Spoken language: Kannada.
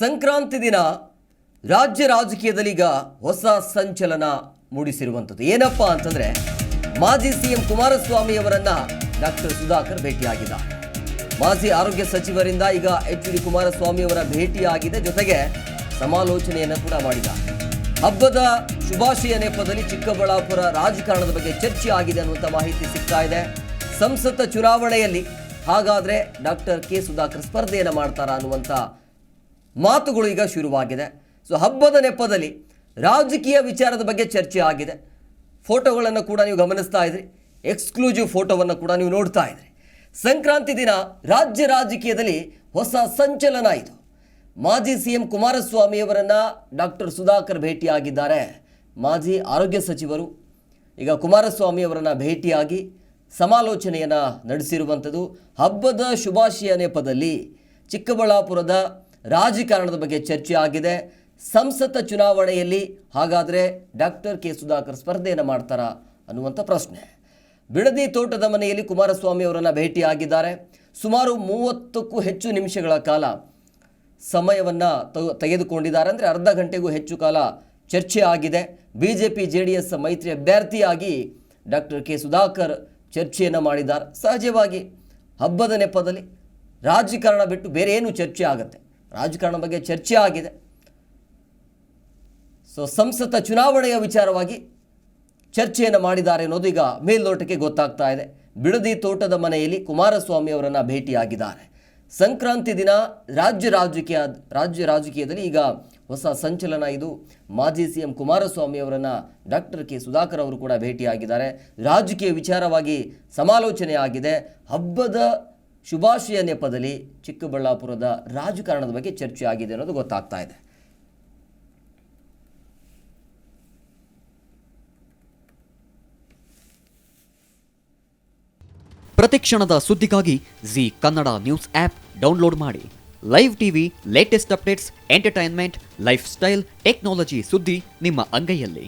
ಸಂಕ್ರಾಂತಿ ದಿನ ರಾಜ್ಯ ರಾಜಕೀಯದಲ್ಲಿ ಈಗ ಹೊಸ ಸಂಚಲನ ಮೂಡಿಸಿರುವಂಥದ್ದು. ಏನಪ್ಪ ಅಂತಂದ್ರೆ ಮಾಜಿ ಸಿಎಂ ಕುಮಾರಸ್ವಾಮಿ ಅವರನ್ನ ಡಾಕ್ಟರ್ ಸುಧಾಕರ್ ಭೇಟಿಯಾಗಿದ್ದಾರೆ. ಮಾಜಿ ಆರೋಗ್ಯ ಸಚಿವರಿಂದ ಈಗ ಎಚ್ ಡಿ ಕುಮಾರಸ್ವಾಮಿ ಅವರ ಭೇಟಿಯಾಗಿದೆ. ಜೊತೆಗೆ ಸಮಾಲೋಚನೆಯನ್ನು ಕೂಡ ಮಾಡಿದ ಹಬ್ಬದ ಶುಭಾಶಯ ನೆಪದಲ್ಲಿ ಚಿಕ್ಕಬಳ್ಳಾಪುರ ರಾಜಕಾರಣದ ಬಗ್ಗೆ ಚರ್ಚೆ ಆಗಿದೆ ಅನ್ನುವಂಥ ಮಾಹಿತಿ ಸಿಗ್ತಾ ಇದೆ. ಸಂಸತ್ ಚುನಾವಣೆಯಲ್ಲಿ ಹಾಗಾದ್ರೆ ಡಾಕ್ಟರ್ ಕೆ ಸುಧಾಕರ್ ಸ್ಪರ್ಧೆಯನ್ನು ಮಾಡ್ತಾರಾ ಅನ್ನುವಂಥ ಮಾತುಗಳು ಈಗ ಶುರುವಾಗಿದೆ. ಸೊ ಹಬ್ಬದ ನೆಪದಲ್ಲಿ ರಾಜಕೀಯ ವಿಚಾರದ ಬಗ್ಗೆ ಚರ್ಚೆ ಆಗಿದೆ. ಫೋಟೋಗಳನ್ನು ಕೂಡ ನೀವು ಗಮನಿಸ್ತಾ ಇದ್ರಿ. ಎಕ್ಸ್ಕ್ಲೂಸಿವ್ ಫೋಟೋವನ್ನು ಕೂಡ ನೀವು ನೋಡ್ತಾ ಇದ್ರಿ. ಸಂಕ್ರಾಂತಿ ದಿನ ರಾಜ್ಯ ರಾಜಕೀಯದಲ್ಲಿ ಹೊಸ ಸಂಚಲನ ಇದು. ಮಾಜಿ ಸಿ ಎಂ ಕುಮಾರಸ್ವಾಮಿಯವರನ್ನು ಡಾಕ್ಟರ್ ಸುಧಾಕರ್ ಭೇಟಿಯಾಗಿದ್ದಾರೆ. ಮಾಜಿ ಆರೋಗ್ಯ ಸಚಿವರು, ಈಗ ಕುಮಾರಸ್ವಾಮಿಯವರನ್ನು ಭೇಟಿಯಾಗಿ ಸಮಾಲೋಚನೆಯನ್ನು ನಡೆಸಿರುವಂಥದ್ದು ಹಬ್ಬದ ಶುಭಾಶಯ ನೆಪದಲ್ಲಿ ಚಿಕ್ಕಬಳ್ಳಾಪುರದ ರಾಜಕಾರಣದ ಬಗ್ಗೆ ಚರ್ಚೆ ಆಗಿದೆ. ಸಂಸತ್ ಚುನಾವಣೆಯಲ್ಲಿ ಹಾಗಾದರೆ ಡಾಕ್ಟರ್ ಕೆ ಸುಧಾಕರ್ ಸ್ಪರ್ಧೆಯನ್ನು ಮಾಡ್ತಾರಾ ಅನ್ನುವಂಥ ಪ್ರಶ್ನೆ. ಬಿಡದಿ ತೋಟದ ಮನೆಯಲ್ಲಿ ಕುಮಾರಸ್ವಾಮಿ ಅವರನ್ನು ಭೇಟಿಯಾಗಿದ್ದಾರೆ. ಸುಮಾರು ಮೂವತ್ತಕ್ಕೂ ಹೆಚ್ಚು ನಿಮಿಷಗಳ ಕಾಲ ಸಮಯವನ್ನು ತೆಗೆದುಕೊಂಡಿದ್ದಾರೆ. ಅಂದರೆ ಅರ್ಧ ಗಂಟೆಗೂ ಹೆಚ್ಚು ಕಾಲ ಚರ್ಚೆ ಆಗಿದೆ. B J P J D S ಮೈತ್ರಿ ಅಭ್ಯರ್ಥಿಯಾಗಿ ಡಾಕ್ಟರ್ ಕೆ ಸುಧಾಕರ್ ಚರ್ಚೆಯನ್ನು ಮಾಡಿದ್ದಾರೆ. ಸಹಜವಾಗಿ ಹಬ್ಬದ ನೆಪದಲ್ಲಿ ರಾಜಕಾರಣ ಬಿಟ್ಟು ಬೇರೆ ಏನು ಚರ್ಚೆ ಆಗುತ್ತೆ. ರಾಜಕಾರಣ ಬಗ್ಗೆ ಚರ್ಚೆ ಆಗಿದೆ. ಸೊ ಸಂಸತ್ತ ಚುನಾವಣೆಯ ವಿಚಾರವಾಗಿ ಚರ್ಚೆಯನ್ನು ಮಾಡಿದ್ದಾರೆ ಅನ್ನೋದು ಈಗ ಮೇಲ್ನೋಟಕ್ಕೆ ಗೊತ್ತಾಗ್ತಾ ಇದೆ. ಬಿಡದಿ ತೋಟದ ಮನೆಯಲ್ಲಿ ಕುಮಾರಸ್ವಾಮಿ ಅವರನ್ನು ಭೇಟಿಯಾಗಿದ್ದಾರೆ. ಸಂಕ್ರಾಂತಿ ದಿನ ರಾಜ್ಯ ರಾಜಕೀಯ, ರಾಜ್ಯ ರಾಜಕೀಯದಲ್ಲಿ ಈಗ ಹೊಸ ಸಂಚಲನ ಇದು. ಮಾಜಿ ಸಿ ಎಂ ಕುಮಾರಸ್ವಾಮಿ ಅವರನ್ನು ಡಾಕ್ಟರ್ ಕೆ ಸುಧಾಕರ್ ಅವರು ಕೂಡ ಭೇಟಿಯಾಗಿದ್ದಾರೆ. ರಾಜಕೀಯ ವಿಚಾರವಾಗಿ ಸಮಾಲೋಚನೆ ಆಗಿದೆ. ಹಬ್ಬದ ಶುಭಾಶಯ ನೆಪದಲ್ಲಿ ಚಿಕ್ಕಬಳ್ಳಾಪುರದ ರಾಜಕಾರಣದ ಬಗ್ಗೆ ಚರ್ಚೆ ಆಗಿದೆ ಅನ್ನೋದು ಗೊತ್ತಾಗ್ತಾ ಇದೆ. ಪ್ರತಿಕ್ಷಣದ ಸುದ್ದಿಗಾಗಿ Zee Kannada news app download ಮಾಡಿ. Live TV latest updates entertainment lifestyle technology ಸುದ್ದಿ ನಿಮ್ಮ ಅಂಗೈಯಲ್ಲಿ.